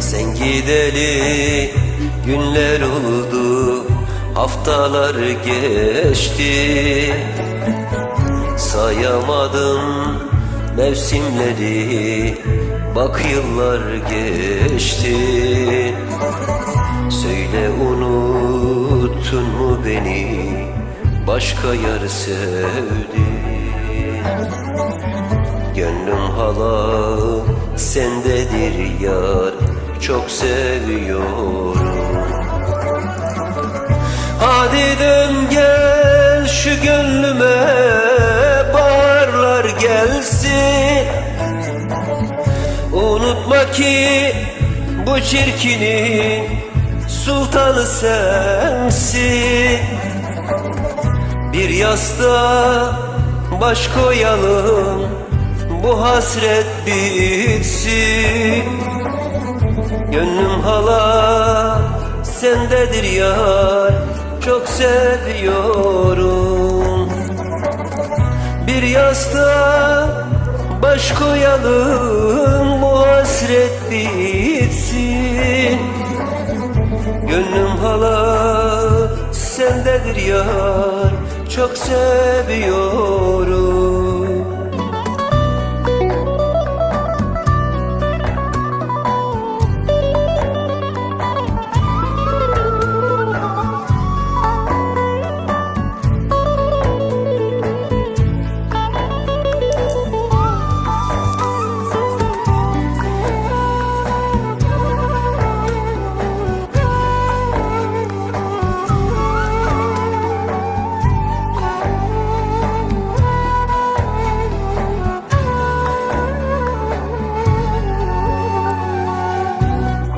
Sen gideli günler oldu Haftalar geçti Sayamadım mevsimleri. Bak yıllar geçti. Söyle unuttun mu beni? Başka yar sevdi. Gönlüm hala sendedir yar. Çok seviyorum. Hadi dön gel şu gönlüme gelsin. Unutma ki bu çirkinin Sultanı sensin. Bir yastığa baş koyalım Bu hasret bitsin. Gönlüm hala sendedir yar Çok seviyorum. Bir yastığa baş koyalım Bu hasret bitsin. Gönlüm hala sendedir yar Çok seviyorum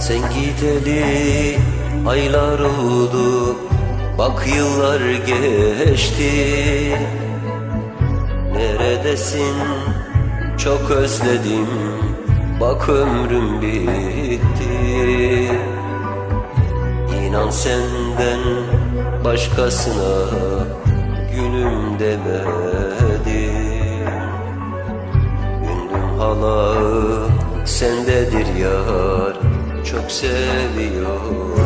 Sen gideli aylar oldu Bak yıllar geçti. Neredesin? Çok özledim Bak ömrüm bitti. İnan senden başkasına Gülüm demedim Gönlüm hala sendedir yar Çok seviyorum.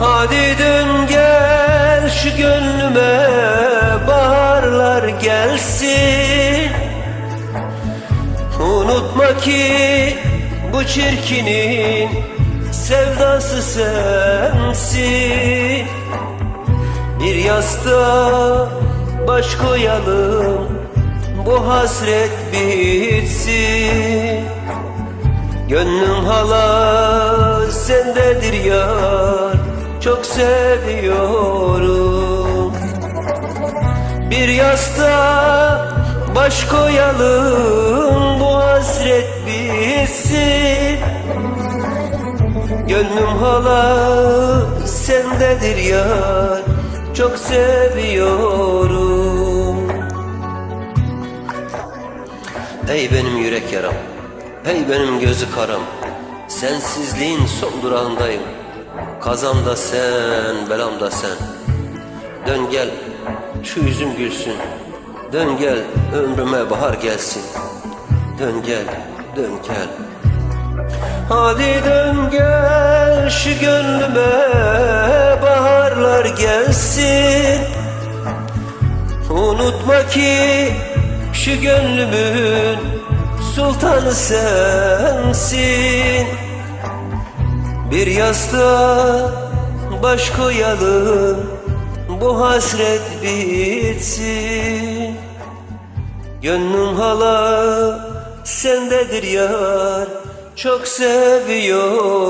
Hadi dön gel şu gönlüme Baharlar gelsin. Unutma ki bu çirkinin Sevdası sensin. Bir yastığa baş koyalım Bu hasret bitsin Gönlüm hala sendedir yar. Çok seviyorum. Bir yastığa baş koyalım. Bu hasret bitsin. Gönlüm hala sendedir yar. Çok seviyorum. Ey benim yürek yaram Ey benim gözü karam Sensizliğin son durağındayım. Kazam da sen, belam da sen. Dön gel, şu yüzüm gülsün. Dön gel, ömrüme bahar gelsin. Dön gel, dön gel. Hadi dön gel şu gönlüme Baharlar gelsin. Unutma ki şu gönlümün sultanı sensin. Bir yastığa baş koyalım bu hasret bitsin. Gönlüm hala sendedir yar çok seviyorum